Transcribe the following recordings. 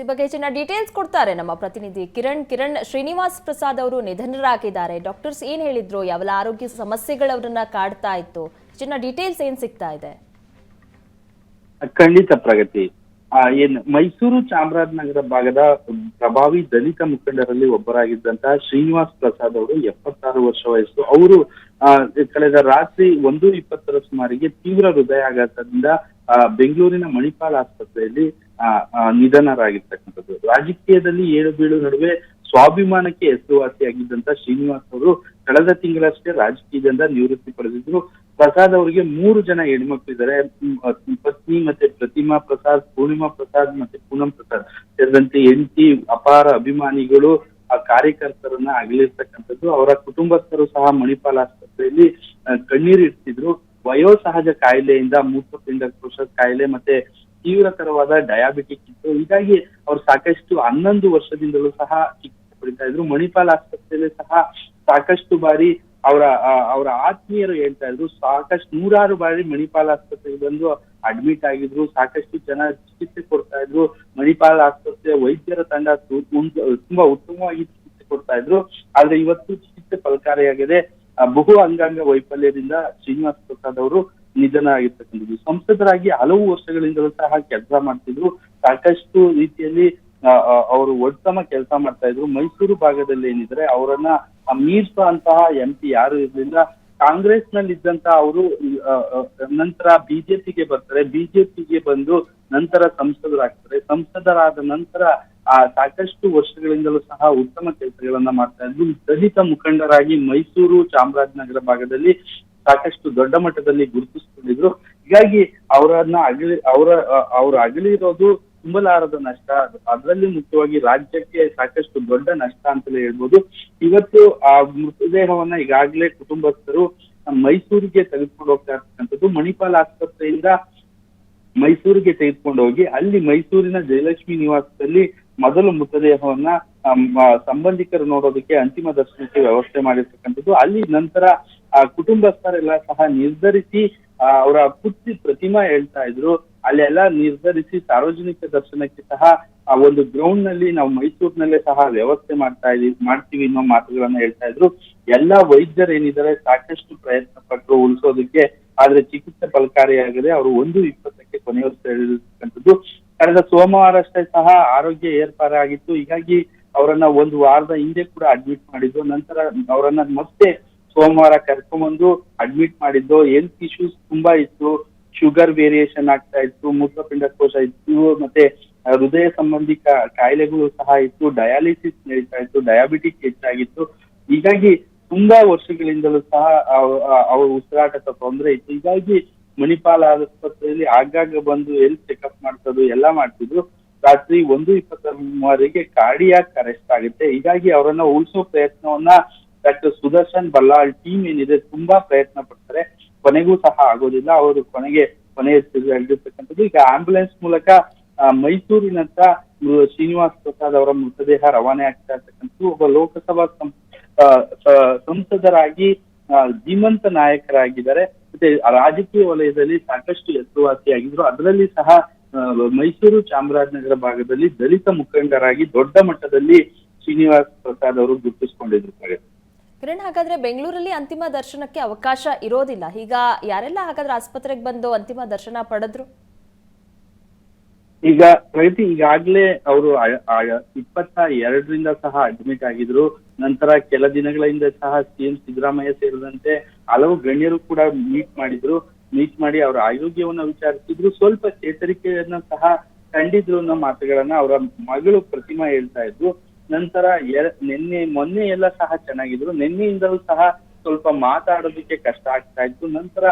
ಈ ಬಗ್ಗೆ ಹೆಚ್ಚಿನ ಡೀಟೇಲ್ಸ್ ಕೊಡ್ತಾರೆ. ನಮ್ಮ ಪ್ರತಿನಿಧಿ ಕಿರಣ್ ಕಿರಣ್ ಶ್ರೀನಿವಾಸ್ ಪ್ರಸಾದ್ ಅವರು ನಿಧನರಾಗಿದ್ದಾರೆ. ಡಾಕ್ಟರ್ಸ್ ಏನ್ ಹೇಳಿದ್ರು? ಯಾವೆಲ್ಲ ಆರೋಗ್ಯ ಸಮಸ್ಯೆಗಳು ಅವರನ್ನ ಕಾಡ್ತಾ ಇತ್ತು? ಹೆಚ್ಚಿನ ಡೀಟೇಲ್ಸ್ ಏನ್ ಸಿಗ್ತಾ ಇದೆ? ಖಂಡಿತ ಪ್ರಗತಿ. ಏನ್ ಮೈಸೂರು ಚಾಮರಾಜನಗರ ಭಾಗದ ಪ್ರಭಾವಿ ದಲಿತ ಮುಖಂಡರಲ್ಲಿ ಒಬ್ಬರಾಗಿದ್ದಂತಹ ಶ್ರೀನಿವಾಸ್ ಪ್ರಸಾದ್ ಅವರು ಎಪ್ಪತ್ತಾರು ವರ್ಷ ವಯಸ್ಸು. ಅವರು ಕಳೆದ ರಾತ್ರಿ ಒಂದು ಇಪ್ಪತ್ತರ ಸುಮಾರಿಗೆ ತೀವ್ರ ಹೃದಯಾಘಾತದಿಂದ ಬೆಂಗಳೂರಿನ ಮಣಿಪಾಲ್ ಆಸ್ಪತ್ರೆಯಲ್ಲಿ ನಿಧನರಾಗಿರ್ತಕ್ಕಂಥದ್ದು. ರಾಜಕೀಯದಲ್ಲಿ ಏಳು ಬೀಳು ನಡುವೆ ಸ್ವಾಭಿಮಾನಕ್ಕೆ ಹೆಸರುವಾಸಿಯಾಗಿದ್ದಂತ ಶ್ರೀನಿವಾಸ್ ಅವರು ಕಳೆದ ತಿಂಗಳಷ್ಟೇ ರಾಜಕೀಯದಿಂದ ನಿವೃತ್ತಿ ಪಡೆದಿದ್ರು. ಪ್ರಸಾದ್ ಅವರಿಗೆ ಮೂರು ಜನ ಹೆಣ್ಮಕ್ಳಿದ್ದಾರೆ ಪತ್ನಿ ಮತ್ತೆ ಪ್ರತಿಮಾ ಪ್ರಸಾದ್, ಪೂರ್ಣಿಮಾ ಪ್ರಸಾದ್ ಮತ್ತೆ ಪೂನಂ ಪ್ರಸಾದ್ ಸೇರಿದಂತೆ ಎಂಟಿ ಅಪಾರ ಅಭಿಮಾನಿಗಳು, ಆ, ಕಾರ್ಯಕರ್ತರನ್ನ ಅಗಲಿರ್ತಕ್ಕಂಥದ್ದು. ಅವರ ಕುಟುಂಬಸ್ಥರು ಸಹ ಮಣಿಪಾಲ್ ಆಸ್ಪತ್ರೆಯಲ್ಲಿ ಕಣ್ಣೀರಿಡ್ತಿದ್ರು. ವಯೋಸಹಜ ಕಾಯಿಲೆಯಿಂದ ಮೂತ್ರಪಿಂಡ ಕೋಶ ಕಾಯಿಲೆ ಮತ್ತೆ ತೀವ್ರತರವಾದ ಡಯಾಬಿಟಿಕ್ ಇತ್ತು. ಹೀಗಾಗಿ ಅವ್ರು ಸಾಕಷ್ಟು ಹನ್ನೊಂದು ವರ್ಷದಿಂದಲೂ ಸಹ ಚಿಕಿತ್ಸೆ ಪಡಿತಾ ಇದ್ರು. ಮಣಿಪಾಲ್ ಆಸ್ಪತ್ರೆಯಲ್ಲಿ ಸಹ ಸಾಕಷ್ಟು ಬಾರಿ ಅವರ ಅವರ ಆತ್ಮೀಯರು ಹೇಳ್ತಾ ಇದ್ರು. ಸಾಕಷ್ಟು, ನೂರಾರು ಬಾರಿ ಮಣಿಪಾಲ್ ಆಸ್ಪತ್ರೆಗೆ ಬಂದು ಅಡ್ಮಿಟ್ ಆಗಿದ್ರು. ಸಾಕಷ್ಟು ಜನ ಚಿಕಿತ್ಸೆ ಕೊಡ್ತಾ ಇದ್ರು. ಮಣಿಪಾಲ್ ಆಸ್ಪತ್ರೆ ವೈದ್ಯರ ತಂಡ ತುಂಬಾ ಉತ್ತಮವಾಗಿ ಚಿಕಿತ್ಸೆ ಕೊಡ್ತಾ ಇದ್ರು. ಆದ್ರೆ ಇವತ್ತು ಚಿಕಿತ್ಸೆ ಫಲಕಾರಿಯಾಗಿದೆ. ಬಹು ಅಂಗಾಂಗ ವೈಫಲ್ಯದಿಂದ ಶ್ರೀನಿವಾಸ್ ಪ್ರಸಾದ್ ಅವರು ನಿಧನ ಆಗಿರ್ತಕ್ಕಂಥದ್ದು ಸಂಸದರಾಗಿ ಹಲವು ವರ್ಷಗಳಿಂದಲೂ ಸಹ ಕೆಲಸ ಮಾಡ್ತಿದ್ರು. ಸಾಕಷ್ಟು ರೀತಿಯಲ್ಲಿ ಅವರು ಉತ್ತಮ ಕೆಲಸ ಮಾಡ್ತಾ ಇದ್ರು. ಮೈಸೂರು ಭಾಗದಲ್ಲಿ ಏನಿದ್ರೆ, ಅವರನ್ನ ಮೀರ್ಸುವಂತಹ ಎಂ ಪಿ ಯಾರು ಇರ್ಲಿಲ್ಲ. ಕಾಂಗ್ರೆಸ್ನಲ್ಲಿ ಇದ್ದಂತ ಅವರು ನಂತರ ಬಿಜೆಪಿಗೆ ಬರ್ತಾರೆ. ಬಿಜೆಪಿಗೆ ಬಂದು ನಂತರ ಸಂಸದರಾಗ್ತಾರೆ. ಸಂಸದರಾದ ನಂತರ, ಆ, ಸಾಕಷ್ಟು ವರ್ಷಗಳಿಂದಲೂ ಸಹ ಉತ್ತಮ ಕೆಲಸಗಳನ್ನ ಮಾಡ್ತಾ ಇದ್ರು. ದಲಿತ ಮುಖಂಡರಾಗಿ ಮೈಸೂರು ಚಾಮರಾಜನಗರ ಭಾಗದಲ್ಲಿ ಸಾಕಷ್ಟು ದೊಡ್ಡ ಮಟ್ಟದಲ್ಲಿ ಗುರುತಿಸ್ಕೊಂಡಿದ್ರು. ಹೀಗಾಗಿ ಅವರನ್ನ ಅಗಲಿ, ಅವರ ಅವ್ರು ಅಗಲಿರೋದು ತುಂಬಲಾರದ ನಷ್ಟ. ಅದರಲ್ಲಿ ಮುಖ್ಯವಾಗಿ ರಾಜ್ಯಕ್ಕೆ ಸಾಕಷ್ಟು ದೊಡ್ಡ ನಷ್ಟ ಅಂತಲೇ ಹೇಳ್ಬೋದು. ಇವತ್ತು ಆ ಮೃತದೇಹವನ್ನ ಈಗಾಗಲೇ ಕುಟುಂಬಸ್ಥರು ಮೈಸೂರಿಗೆ ತೆಗೆದುಕೊಂಡು ಹೋಗ್ತಾ ಇರ್ತಕ್ಕಂಥದ್ದು. ಮಣಿಪಾಲ್ ಆಸ್ಪತ್ರೆಯಿಂದ ಮೈಸೂರಿಗೆ ತೆಗೆದುಕೊಂಡು ಹೋಗಿ, ಅಲ್ಲಿ ಮೈಸೂರಿನ ಜಯಲಕ್ಷ್ಮಿ ನಿವಾಸದಲ್ಲಿ ಮೊದಲು ಮೃತದೇಹವನ್ನ ಸಂಬಂಧಿಕರು ನೋಡೋದಕ್ಕೆ ಅಂತಿಮ ದರ್ಶನಕ್ಕೆ ವ್ಯವಸ್ಥೆ ಮಾಡಿರ್ತಕ್ಕಂಥದ್ದು. ಅಲ್ಲಿ ನಂತರ ಆ ಕುಟುಂಬಸ್ಥರೆಲ್ಲ ಸಹ ನಿರ್ಧರಿಸಿ ಅವರ ಪುತ್ರಿ ಪ್ರತಿಮಾ ಹೇಳ್ತಾ ಇದ್ರು. ಅಲ್ಲೆಲ್ಲ ನಿರ್ಧರಿಸಿ ಸಾರ್ವಜನಿಕ ದರ್ಶನಕ್ಕೆ ಸಹ ಆ ಒಂದು ಗ್ರೌಂಡ್ನಲ್ಲಿ ನಾವು ಮೈಸೂರಿನಲ್ಲೇ ಸಹ ವ್ಯವಸ್ಥೆ ಮಾಡ್ತಾ ಇದೀವಿ, ಮಾಡ್ತೀವಿ ಅನ್ನೋ ಮಾತುಗಳನ್ನ ಹೇಳ್ತಾ ಇದ್ರು. ಎಲ್ಲಾ ವೈದ್ಯರು ಏನಿದ್ದಾರೆ ಸಾಕಷ್ಟು ಪ್ರಯತ್ನ ಪಟ್ಟು ಉಳಿಸೋದಕ್ಕೆ, ಆದ್ರೆ ಚಿಕಿತ್ಸೆ ಫಲಕಾರಿಯಾಗದೆ ಅವರು ಒಂದು ಇಪ್ಪತ್ತಕ್ಕೆ ಕೊನೆಯುತ್ತಿರ್ತಕ್ಕಂಥದ್ದು ಕಳೆದ ಸೋಮವಾರ ಅಷ್ಟೇ ಸಹ ಆರೋಗ್ಯ ಏರ್ಪಾಡಾಗಿತ್ತು ಹೀಗಾಗಿ ಅವರನ್ನ ಒಂದು ವಾರದ ಹಿಂದೆ ಕೂಡ ಅಡ್ಮಿಟ್ ಮಾಡಿದ್ರು. ನಂತರ ಅವರನ್ನ ಮತ್ತೆ ಸೋಮವಾರ ಕರ್ಕೊಂಡ್ಬಂದು ಅಡ್ಮಿಟ್ ಮಾಡಿದ್ದು ಹೆಲ್ತ್ ಇಶ್ಯೂಸ್ ತುಂಬಾ ಇತ್ತು ಶುಗರ್ ವೇರಿಯೇಷನ್ ಆಗ್ತಾ ಇತ್ತು, ಮೂತ್ರಪಿಂಡ ಕೋಶ ಇತ್ತು, ಮತ್ತೆ ಹೃದಯ ಸಂಬಂಧಿ ಕಾಯಿಲೆಗಳು ಸಹ ಇತ್ತು ಡಯಾಲಿಸಿಸ್ ನಡೀತಾ ಇತ್ತು ಡಯಾಬಿಟಿಕ್ ಹೆಚ್ಚಾಗಿತ್ತು. ಹೀಗಾಗಿ ತುಂಬಾ ವರ್ಷಗಳಿಂದಲೂ ಸಹ ಅವರ ಉಸಿರಾಟದ ತೊಂದರೆ ಇತ್ತು. ಹೀಗಾಗಿ ಮಣಿಪಾಲ್ ಆಸ್ಪತ್ರೆಯಲ್ಲಿ ಆಗಾಗ ಬಂದು ಹೆಲ್ತ್ ಚೆಕಪ್ ಮಾಡ್ಸೋದು ಎಲ್ಲ ಮಾಡ್ತಿದ್ರು. ರಾತ್ರಿ ಒಂದು ಇಪ್ಪತ್ತರವರೆಗೆ ಸುಮಾರಿಗೆ ಕಾರ್ಡಿಯಾಕ್ ಅರೆಸ್ಟ್ ಆಗುತ್ತೆ. ಹೀಗಾಗಿ ಅವರನ್ನ ಉಳಿಸೋ ಪ್ರಯತ್ನವನ್ನ ಡಾಕ್ಟರ್ ಸುದರ್ಶನ್ ಬಲ್ಲಾಳ್ ಟೀಮ್ ಏನಿದೆ ತುಂಬಾ ಪ್ರಯತ್ನ ಪಡ್ತಾರೆ. ಕೊನೆಗೂ ಸಹ ಆಗೋದಿಲ್ಲ. ಅವರು ಕೊನೆಗೆ ಕೊನೆಯ ಹೇಳಿರ್ತಕ್ಕಂಥದ್ದು ಈಗ ಆಂಬುಲೆನ್ಸ್ ಮೂಲಕ ಮೈಸೂರಿನಂತ ಶ್ರೀನಿವಾಸ್ ಪ್ರಸಾದ್ ಅವರ ಮೃತದೇಹ ರವಾನೆ ಆಗ್ತಾ ಇರ್ತಕ್ಕಂಥದ್ದು. ಒಬ್ಬ ಲೋಕಸಭಾ ಸಂಸದರಾಗಿ ಧೀಮಂತ ನಾಯಕರಾಗಿದ್ದಾರೆ. ಮತ್ತೆ ರಾಜಕೀಯ ವಲಯದಲ್ಲಿ ಸಾಕಷ್ಟು ಹೆಸರುವಾಸಿಯಾಗಿದ್ರು. ಅದರಲ್ಲಿ ಸಹ ಮೈಸೂರು ಚಾಮರಾಜನಗರ ಭಾಗದಲ್ಲಿ ದಲಿತ ಮುಖಂಡರಾಗಿ ದೊಡ್ಡ ಮಟ್ಟದಲ್ಲಿ ಶ್ರೀನಿವಾಸ್ ಪ್ರಸಾದ್ ಅವರು ಗುರುತಿಸಿಕೊಂಡಿದ್ರು. ಕಿರಣ್, ಹಾಗಾದ್ರೆ ಬೆಂಗಳೂರಲ್ಲಿ ಅಂತಿಮ ದರ್ಶನಕ್ಕೆ ಅವಕಾಶ ಇರೋದಿಲ್ಲ. ಈಗ ಯಾರೆಲ್ಲ ಹಾಗಾದ್ರೆ ಆಸ್ಪತ್ರೆಗೆ ಬಂದು ಅಂತಿಮ ದರ್ಶನ ಪಡೆದ್ರು? ಈಗ ಪ್ರಗತಿ ಈಗಾಗ್ಲೇ ಅವರು ಇಪ್ಪತ್ತ ಎರಡರಿಂದ ಸಹ ಅಡ್ಮಿಟ್ ಆಗಿದ್ರು. ನಂತರ ಕೆಲ ದಿನಗಳ ಹಿಂದೆ ಸಹ ಸಿಎಂ ಸಿದ್ದರಾಮಯ್ಯ ಸೇರಿದಂತೆ ಹಲವು ಗಣ್ಯರು ಕೂಡ ಮೀಟ್ ಮಾಡಿದ್ರು. ಮೀಟ್ ಮಾಡಿ ಅವರ ಆರೋಗ್ಯವನ್ನ ವಿಚಾರಿಸಿದ್ರು. ಸ್ವಲ್ಪ ಚೇತರಿಕೆಯನ್ನ ಸಹ ಕಂಡಿದ್ರು ಅನ್ನೋ ಮಾತುಗಳನ್ನ ಅವರ ಮಗಳು ಪ್ರತಿಮಾ ಹೇಳ್ತಾ ಇದ್ರು ನಂತರ ನಿನ್ನೆ, ಮೊನ್ನೆ ಎಲ್ಲ ಸಹ ಚೆನ್ನಾಗಿದ್ರು. ನಿನ್ನೆಯಿಂದಲೂ ಸಹ ಸ್ವಲ್ಪ ಮಾತಾಡೋದಕ್ಕೆ ಕಷ್ಟ ಆಗ್ತಾ ಇತ್ತು. ನಂತರ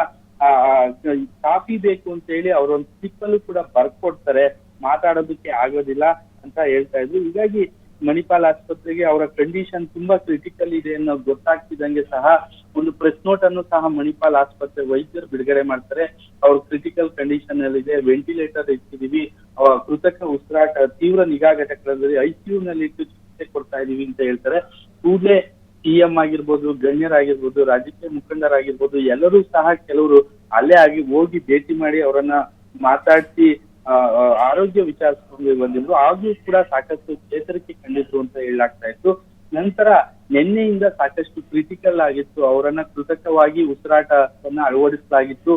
ಕಾಫಿ ಬೇಕು ಅಂತ ಹೇಳಿ ಅವರೊಂದು ಸ್ಲಿಪ್ಪಲ್ಲೂ ಕೂಡ ಬರ್ಕೊಡ್ತಾರೆ ಮಾತಾಡೋದಕ್ಕೆ ಆಗೋದಿಲ್ಲ ಅಂತ ಹೇಳ್ತಾ ಇದ್ರು. ಹೀಗಾಗಿ ಮಣಿಪಾಲ್ ಆಸ್ಪತ್ರೆಗೆ ಅವರ ಕಂಡೀಷನ್ ತುಂಬಾ ಕ್ರಿಟಿಕಲ್ ಇದೆ ಅನ್ನೋ ಗೊತ್ತಾಗ್ತಿದಂಗೆ ಸಹ ಒಂದು ಪ್ರೆಸ್ ನೋಟ್ ಅನ್ನು ಸಹ ಮಣಿಪಾಲ್ ಆಸ್ಪತ್ರೆ ವೈದ್ಯರು ಬಿಡುಗಡೆ ಮಾಡ್ತಾರೆ. ಅವ್ರ ಕ್ರಿಟಿಕಲ್ ಕಂಡೀಷನ್ ಅಲ್ಲಿ ಇದೆ ವೆಂಟಿಲೇಟರ್ ಇಟ್ಟಿದೀವಿ ಕೃತಕ ಉಸಿರಾಟ, ತೀವ್ರ ನಿಗಾ ಘಟಕದಲ್ಲಿ ಐಸಿಯು ನಲ್ಲಿ ಇಟ್ಟು ಚಿಕಿತ್ಸೆ ಕೊಡ್ತಾ ಇದೀವಿ ಅಂತ ಹೇಳ್ತಾರೆ. ಕೂಡಲೇ ಸಿಎಂ ಆಗಿರ್ಬೋದು ಗಣ್ಯರಾಗಿರ್ಬೋದು ರಾಜಕೀಯ ಮುಖಂಡರಾಗಿರ್ಬೋದು ಎಲ್ಲರೂ ಸಹ ಕೆಲವರು ಅಲ್ಲೇ ಆಗಿ ಹೋಗಿ ಭೇಟಿ ಮಾಡಿ ಅವರನ್ನ ಮಾತಾಡಿಸಿ ಆರೋಗ್ಯ ವಿಚಾರಿಸ್ಕೊಂಡು ಬಂದಿದ್ರು. ಆಗ್ಲೂ ಕೂಡ ಸಾಕಷ್ಟು ಚೇತರಿಕೆ ಕಂಡಿದ್ರು ಅಂತ ಹೇಳಲಾಗ್ತಾ ಇತ್ತು. ನಂತರ ನಿನ್ನೆಯಿಂದ ಸಾಕಷ್ಟು ಕ್ರಿಟಿಕಲ್ ಆಗಿತ್ತು. ಅವರನ್ನ ಕೃತಕವಾಗಿ ಉಸಿರಾಟವನ್ನ ಅಳವಡಿಸಲಾಗಿತ್ತು.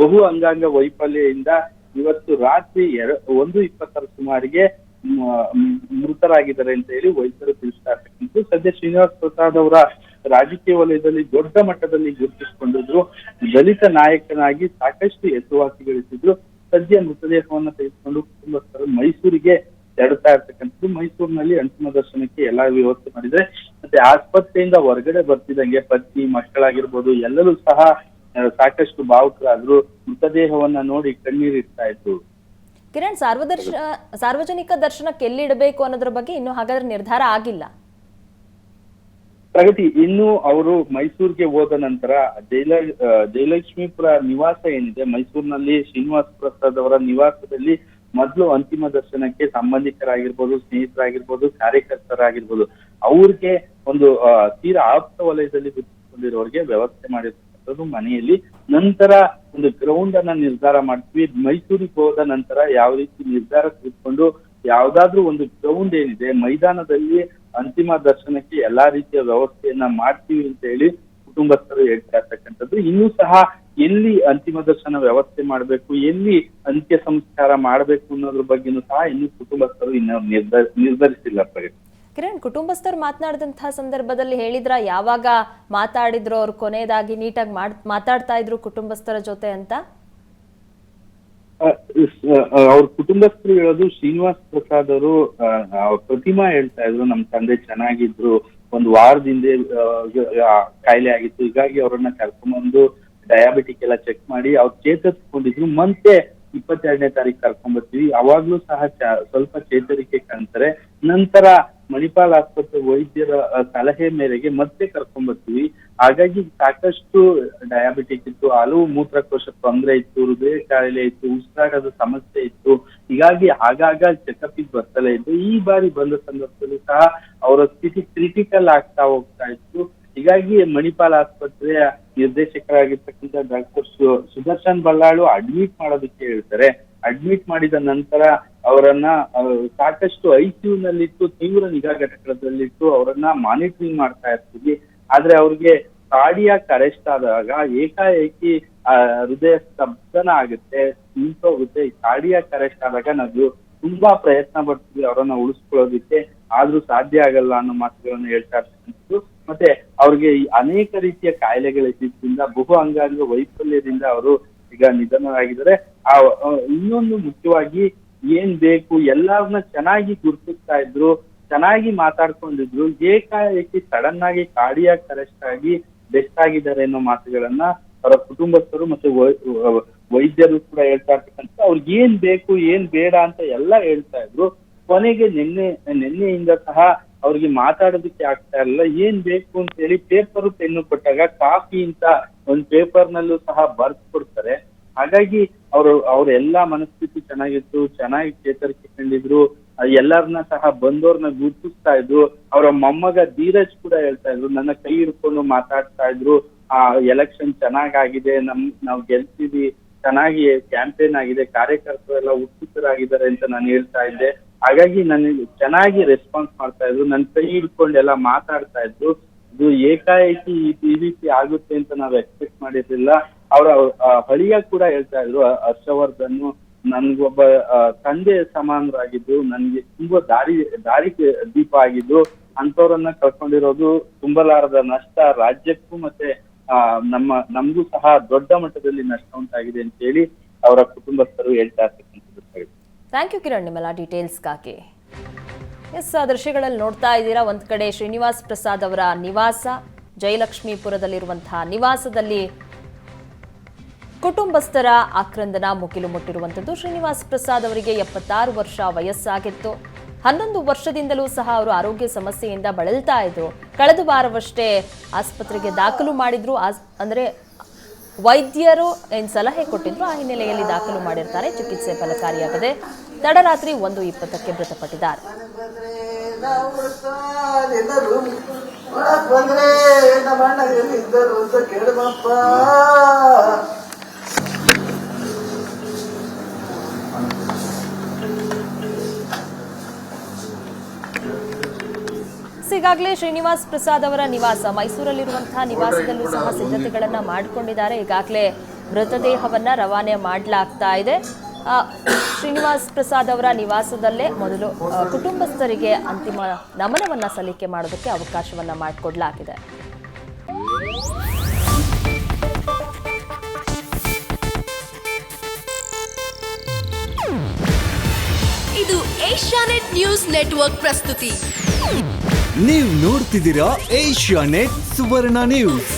ಬಹು ಅಂಗಾಂಗ ವೈಫಲ್ಯದಿಂದ ಇವತ್ತು ರಾತ್ರಿ ಎರ ಒಂದು ಇಪ್ಪತ್ತರ ಸುಮಾರಿಗೆ ಮೃತರಾಗಿದ್ದಾರೆ ಅಂತ ಹೇಳಿ ವೈದ್ಯರು ತಿಳಿಸ್ತಾ ಇರ್ತಕ್ಕಂಥದ್ದು ಸದ್ಯ ಶ್ರೀನಿವಾಸ್ ಪ್ರಸಾದ್ ಅವರ ರಾಜಕೀಯ ವಲಯದಲ್ಲಿ ದೊಡ್ಡ ಮಟ್ಟದಲ್ಲಿ ಗುರುತಿಸಿಕೊಂಡಿದ್ರು. ದಲಿತ ನಾಯಕನಾಗಿ ಸಾಕಷ್ಟು ಹೆಸರುವಾಸಿ ಗಳಿಸಿದ್ರು ಸದ್ಯ ಮೃತದೇಹವನ್ನ ತೆಗೆದುಕೊಂಡು ಕುಟುಂಬಸ್ಥರು ಮೈಸೂರಿಗೆ ತೆರಳುತ್ತಾ ಇರ್ತಕ್ಕಂಥದ್ದು. ಮೈಸೂರಿನಲ್ಲಿ ಅಂತಿಮ ದರ್ಶನಕ್ಕೆ ಎಲ್ಲಾ ವ್ಯವಸ್ಥೆ ಮಾಡಿದ್ರೆ ಮತ್ತೆ ಆಸ್ಪತ್ರೆಯಿಂದ ಹೊರಗಡೆ ಬರ್ತಿದಂಗೆ ಪತ್ನಿ, ಮಕ್ಕಳಾಗಿರ್ಬೋದು, ಎಲ್ಲರೂ ಸಹ ಸಾಕಷ್ಟು ಭಾವುಕರಾದ್ರು. ಮೃತದೇಹವನ್ನ ನೋಡಿ ಕಣ್ಣೀರಿಡ್ತಾ ಇದ್ರು. ಕಿರಣ್, ಸಾರ್ವದರ್ಶ, ಸಾರ್ವಜನಿಕ ದರ್ಶನಕ್ಕೆ ಎಲ್ಲಿಡಬೇಕು ಅನ್ನೋದ್ರ ಬಗ್ಗೆ ಇನ್ನು ಹಾಗಾದ್ರೆ ನಿರ್ಧಾರ ಆಗಿಲ್ಲ. ಪ್ರಗತಿ, ಇನ್ನು ಅವರು ಮೈಸೂರಿಗೆ ಹೋದ ನಂತರ ಜಯಲ ಜಯಲಕ್ಷ್ಮೀಪುರ ನಿವಾಸ ಏನಿದೆ, ಮೈಸೂರಿನಲ್ಲಿ ಶ್ರೀನಿವಾಸ ಪ್ರಸಾದ್ ಅವರ ನಿವಾಸದಲ್ಲಿ ಮೊದಲು ಅಂತಿಮ ದರ್ಶನಕ್ಕೆ ಸಂಬಂಧಿಕರಾಗಿರ್ಬೋದು, ಸ್ನೇಹಿತರಾಗಿರ್ಬೋದು, ಕಾರ್ಯಕರ್ತರಾಗಿರ್ಬೋದು, ಅವ್ರಿಗೆ ಒಂದು ತೀರಾ ಆಪ್ತ ವಲಯದಲ್ಲಿ ಬಿಟ್ಟುಕೊಂಡಿರೋರಿಗೆ ವ್ಯವಸ್ಥೆ ಮಾಡಿರ್ತಕ್ಕಂಥದ್ದು ಮನೆಯಲ್ಲಿ. ನಂತರ ಒಂದು ಗ್ರೌಂಡ್ ಅನ್ನ ನಿರ್ಧಾರ ಮಾಡ್ತೀವಿ. ಮೈಸೂರಿಗೆ ಹೋದ ನಂತರ ಯಾವ ರೀತಿ ನಿರ್ಧಾರ ತೆಗೆದುಕೊಂಡು ಯಾವ್ದಾದ್ರೂ ಒಂದು ಗ್ರೌಂಡ್ ಏನಿದೆ, ಮೈದಾನದಲ್ಲಿ ಅಂತಿಮ ದರ್ಶನಕ್ಕೆ ಎಲ್ಲಾ ರೀತಿಯ ವ್ಯವಸ್ಥೆಯನ್ನ ಮಾಡ್ತೀವಿ ಅಂತ ಹೇಳಿ ಕುಟುಂಬಸ್ಥರು ಹೇಳ್ತಾ ಇರ್ತಕ್ಕಂಥದ್ದು. ಇನ್ನೂ ಸಹ ಎಲ್ಲಿ ಅಂತಿಮ ದರ್ಶನ ವ್ಯವಸ್ಥೆ ಮಾಡಬೇಕು, ಎಲ್ಲಿ ಅಂತ್ಯ ಸಂಸ್ಕಾರ ಮಾಡಬೇಕು ಅನ್ನೋದ್ರ ಬಗ್ಗೆನೂ ಸಹ ಇನ್ನೂ ಕುಟುಂಬಸ್ಥರು ಇನ್ನು ನಿರ್ಧರ್ ನಿರ್ಧರಿಸಿಲ್ಲ ಪ್ರಗತಿ ಕಿರಣ್, ಕುಟುಂಬಸ್ಥರು ಮಾತನಾಡಿದಂತಹ ಸಂದರ್ಭದಲ್ಲಿ ಹೇಳಿದ್ರ? ಯಾವಾಗ ಮಾತಾಡಿದ್ರು ಅವ್ರು ಕೊನೆಯದಾಗಿ ನೀಟಾಗಿ ಮಾತಾಡ್ತಾ ಇದ್ರು ಕುಟುಂಬಸ್ಥರ ಜೊತೆ ಅಂತ? ಅವ್ರ ಕುಟುಂಬಸ್ಥರು ಹೇಳೋದು ಶ್ರೀನಿವಾಸ್ ಪ್ರಸಾದ್ ಅವರು ಪ್ರತಿಮಾ ಹೇಳ್ತಾ ಇದ್ರು, ನಮ್ ತಂದೆ ಚೆನ್ನಾಗಿದ್ರು, ಒಂದು ವಾರದಿಂದ ಕಾಯಿಲೆ ಆಗಿತ್ತು. ಹೀಗಾಗಿ ಅವರನ್ನ ಕರ್ಕೊಂಡ್ಬಂದು ಡಯಾಬಿಟಿಕ್ ಎಲ್ಲ ಚೆಕ್ ಮಾಡಿ, ಅವ್ರು ಚೇತರಿಸ್ಕೊಂಡಿದ್ರು. ಮತ್ತೆ ಇಪ್ಪತ್ತೆರಡನೇ ತಾರೀಕು ಕರ್ಕೊಂಡ್ ಬರ್ತೀವಿ. ಅವಾಗ್ಲೂ ಸಹ ಸ್ವಲ್ಪ ಚೇತರಿಕೆ ಕಾಣ್ತಾರೆ. ನಂತರ ಮಣಿಪಾಲ್ ಆಸ್ಪತ್ರೆ ವೈದ್ಯರ ಸಲಹೆ ಮೇರೆಗೆ ಮತ್ತೆ ಕರ್ಕೊಂಡ್ ಬರ್ತೀವಿ. ಹಾಗಾಗಿ ಸಾಕಷ್ಟು ಡಯಾಬಿಟಿಕ್ ಇತ್ತು, ಹಲವು ಮೂತ್ರಕೋಶ ತೊಂದರೆ ಇತ್ತು, ಹೃದಯ ಕಾಯಿಲೆ ಇತ್ತು, ಉಸಿರಾಟದ ಸಮಸ್ಯೆ ಇತ್ತು. ಹೀಗಾಗಿ ಆಗಾಗ ಚೆಕಪ್ ಬರ್ತಲೇ ಇತ್ತು ಈ ಬಾರಿ ಬಂದ ಸಂದರ್ಭದಲ್ಲೂ ಸಹ ಅವರ ಸ್ಥಿತಿ ಕ್ರಿಟಿಕಲ್ ಆಗ್ತಾ ಹೋಗ್ತಾ ಇತ್ತು. ಹೀಗಾಗಿ ಮಣಿಪಾಲ್ ಆಸ್ಪತ್ರೆಯ ನಿರ್ದೇಶಕರಾಗಿರ್ತಕ್ಕಂಥ ಡಾಕ್ಟರ್ ಸುದರ್ಶನ್ ಬಲ್ಲಾಳು ಅಡ್ಮಿಟ್ ಮಾಡೋದಕ್ಕೆ ಹೇಳ್ತಾರೆ. ಅಡ್ಮಿಟ್ ಮಾಡಿದ ನಂತರ ಅವರನ್ನ ಸಾಕಷ್ಟು ಐಸಿಯು ನಲ್ಲಿಟ್ಟು ತೀವ್ರ ನಿಗಾ ಘಟಕದಲ್ಲಿಟ್ಟು ಅವರನ್ನ ಮಾನಿಟರಿಂಗ್ ಮಾಡ್ತಾ ಇರ್ತೀವಿ. ಆದ್ರೆ ಅವ್ರಿಗೆ ಕಾರ್ಡಿಯಾಕ್ ಅರೆಸ್ಟ್ ಆದಾಗ ಏಕಾಏಕಿ ಆ, ಹೃದಯ ಸ್ತಬ್ಧನ ಆಗುತ್ತೆ ನಿಂತೋಗುತ್ತೆ ಕಾರ್ಡಿಯಾಕ್ ಅರೆಸ್ಟ್ ಆದಾಗ ನಾವು ತುಂಬಾ ಪ್ರಯತ್ನ ಪಡ್ತೀವಿ ಅವರನ್ನ ಉಳಿಸ್ಕೊಳ್ಳೋದಿಕ್ಕೆ. ಆದ್ರೂ ಸಾಧ್ಯ ಆಗಲ್ಲ ಅನ್ನೋ ಮಾತುಗಳನ್ನ ಹೇಳ್ತಾ ಇರ್ತಕ್ಕಂಥದ್ದು. ಮತ್ತೆ ಅವ್ರಿಗೆ ಅನೇಕ ರೀತಿಯ ಕಾಯಿಲೆಗಳಿದ್ದರಿಂದ ಬಹು ಅಂಗಾಂಗ ವೈಫಲ್ಯದಿಂದ ಅವರು ಈಗ ನಿಧನರಾಗಿದ್ದಾರೆ. ಆ ಇನ್ನೊಂದು ಮುಖ್ಯವಾಗಿ ಏನ್ ಬೇಕು ಎಲ್ಲಾರನ್ನ ಚೆನ್ನಾಗಿ ಗುರ್ತಿಸ್ತಾ ಇದ್ರು, ಚೆನ್ನಾಗಿ ಮಾತಾಡ್ಕೊಂಡಿದ್ರು, ಏಕಾಏಕಿ ಸಡನ್ ಆಗಿ ಕಾರ್ಡಿಯಾಕ್ ಅರೆಸ್ಟ್ ಆಗಿ ಆಗಿದ್ದಾರೆ ಅನ್ನೋ ಮಾತುಗಳನ್ನ ಅವರ ಕುಟುಂಬಸ್ಥರು ಮತ್ತೆ ವೈದ್ಯರು ಕೂಡ ಹೇಳ್ತಾ ಇರ್ತಕ್ಕಂಥ ಅವ್ರಿಗೆ ಏನ್ ಬೇಕು, ಏನ್ ಬೇಡ ಅಂತ ಎಲ್ಲ ಹೇಳ್ತಾ ಇದ್ರು. ಕೊನೆಗೆ ನಿನ್ನೆ, ನಿನ್ನೆಯಿಂದ ಸಹ ಅವ್ರಿಗೆ ಮಾತಾಡೋದಕ್ಕೆ ಆಗ್ತಾ ಇಲ್ಲ. ಏನ್ ಬೇಕು ಅಂತ ಹೇಳಿ ಪೇಪರ್ ಪೆನ್ನು ಕೊಟ್ಟಾಗ ಕಾಫಿ ಅಂತ ಒಂದ್ ಪೇಪರ್ ನಲ್ಲೂ ಸಹ ಬರ್ದ್ ಕೊಡ್ತಾರೆ. ಹಾಗಾಗಿ ಅವರು, ಅವ್ರ ಎಲ್ಲಾ ಮನಸ್ಥಿತಿ ಚೆನ್ನಾಗಿತ್ತು, ಚೆನ್ನಾಗಿ ಚೇತರಿಕೆ ಕಂಡಿದ್ರು ಎಲ್ಲರನ್ನ ಸಹ ಬಂದವ್ರನ್ನ ಗುರುತಿಸ್ತಾ ಇದ್ರು. ಅವರ ಮೊಮ್ಮಗ ಧೀರಜ್ ಕೂಡ ಹೇಳ್ತಾ ಇದ್ರು, ನನ್ನ ಕೈ ಹಿಡ್ಕೊಂಡು ಮಾತಾಡ್ತಾ ಇದ್ರು. ಆ ಎಲೆಕ್ಷನ್ ಚೆನ್ನಾಗಾಗಿದೆ. ನಮ್, ನಾವ್ ಗೆಲ್ತೀವಿ. ಚೆನ್ನಾಗಿ ಕ್ಯಾಂಪೇನ್ ಆಗಿದೆ. ಕಾರ್ಯಕರ್ತರು ಎಲ್ಲ ಉತ್ಸುಕರಾಗಿದ್ದಾರೆ ಅಂತ ನಾನು ಹೇಳ್ತಾ ಇದ್ದೆ. ಹಾಗಾಗಿ ನನಗೆ ಚೆನ್ನಾಗಿ ರೆಸ್ಪಾನ್ಸ್ ಮಾಡ್ತಾ ಇದ್ರು ನನ್ನ ಕೈ ಹಿಡ್ಕೊಂಡು ಎಲ್ಲ ಮಾತಾಡ್ತಾ ಇದ್ರು. ಇದು ಏಕಾಏಕಿ ಈ- ಈ ರೀತಿ ಆಗುತ್ತೆ ಅಂತ ನಾವು ಎಕ್ಸ್ಪೆಕ್ಟ್ ಮಾಡಿರ್ಲಿಲ್ಲ. ಅವರ ಹಳಿಯ ಕೂಡ ಹೇಳ್ತಾ ಇದ್ರು ಹರ್ಷವರ್ಧನ್ ನನ್ಗೊಬ್ಬ ತಂದೆ ಸಮಾನರಾಗಿದ್ದು, ನನ್ಗೆ ತುಂಬಾ ದಾರಿ ದಾರಿ ದೀಪ ಆಗಿದ್ದು ಅಂತವ್ರನ್ನ ಕಳ್ಕೊಂಡಿರೋದು ತುಂಬಲಾರದ ನಷ್ಟ. ರಾಜ್ಯಕ್ಕೂ ಮತ್ತೆ, ಆ, ನಮ್ಮ, ನಮಗೂ ಸಹ ದೊಡ್ಡ ಮಟ್ಟದಲ್ಲಿ ನಷ್ಟ ಉಂಟಾಗಿದೆ ಅಂತ ಹೇಳಿ ಅವರ ಕುಟುಂಬಸ್ಥರು ಹೇಳ್ತಾ ಇರ್ತಕ್ಕಂಥದ್ದು ಥ್ಯಾಂಕ್ ಯು ಕಿರಣ್ ನಿಮ್ಮೆಲ್ಲ ಡೀಟೇಲ್ಸ್ಗಾಗಿ ಎಸ್ ದೃಶ್ಯಗಳಲ್ಲಿ ನೋಡ್ತಾ ಇದ್ದೀರಾ. ಒಂದು ಕಡೆ ಶ್ರೀನಿವಾಸ್ ಪ್ರಸಾದ್ ಅವರ ನಿವಾಸ, ಜಯಲಕ್ಷ್ಮೀಪುರದಲ್ಲಿರುವಂತಹ ನಿವಾಸದಲ್ಲಿ ಕುಟುಂಬಸ್ಥರ ಆಕ್ರಂದನ ಮುಗಿಲು ಮುಟ್ಟಿರುವಂಥದ್ದು. ಶ್ರೀನಿವಾಸ್ ಪ್ರಸಾದ್ ಅವರಿಗೆ ಎಪ್ಪತ್ತಾರು ವರ್ಷ ವಯಸ್ಸಾಗಿತ್ತು. ಹನ್ನೊಂದು ವರ್ಷದಿಂದಲೂ ಸಹ ಅವರು ಆರೋಗ್ಯ ಸಮಸ್ಯೆಯಿಂದ ಬಳಲ್ತಾ ಇದ್ರು. ಕಳೆದ ವಾರವಷ್ಟೇ ಆಸ್ಪತ್ರೆಗೆ ದಾಖಲು ಮಾಡಿದ್ರು. ಅಂದ್ರೆ ವೈದ್ಯರು ಏನ್ ಸಲಹೆ ಕೊಟ್ಟಿದ್ರು, ಆ ಹಿನ್ನೆಲೆಯಲ್ಲಿ ದಾಖಲು ಮಾಡಿರ್ತಾರೆ. ಚಿಕಿತ್ಸೆ ಫಲಕಾರಿಯಾಗದೆ ತಡರಾತ್ರಿ ಒಂದು ಇಪ್ಪತ್ತಕ್ಕೆ ಮೃತಪಟ್ಟಿದ್ದಾರೆ. ಈಗಾಗಲೇ ಶ್ರೀನಿವಾಸ್ ಪ್ರಸಾದ್ ಅವರ ನಿವಾಸ ಮೈಸೂರಲ್ಲಿರುವಂತಹ ನಿವಾಸದಲ್ಲೂ ಸಹ ಸಿದ್ಧತೆಗಳನ್ನ ಮಾಡಿಕೊಂಡಿದ್ದಾರೆ. ಈಗಾಗಲೇ ಮೃತದೇಹವನ್ನ ರವಾನೆ ಮಾಡಲಾಗ್ತಾ ಇದೆ. ಶ್ರೀನಿವಾಸ್ ಪ್ರಸಾದ್ ಅವರ ನಿವಾಸದಲ್ಲೇ ಮೊದಲು ಕುಟುಂಬಸ್ಥರಿಗೆ ಅಂತಿಮ ನಮನವನ್ನ ಸಲ್ಲಿಕೆ ಮಾಡೋದಕ್ಕೆ ಅವಕಾಶವನ್ನ ಮಾಡಿಕೊಡ್ಲಾಗಿದೆ. ಇದು ಏಷ್ಯಾನೆಟ್ ನ್ಯೂಸ್ ನೆಟ್ವರ್ಕ್ ಪ್ರಸ್ತುತಿ. ನೀವು ನೋಡ್ತಿದ್ದೀರಾ ಏಷ್ಯಾ ನೆಟ್ ಸುವರ್ಣ ನ್ಯೂಸ್.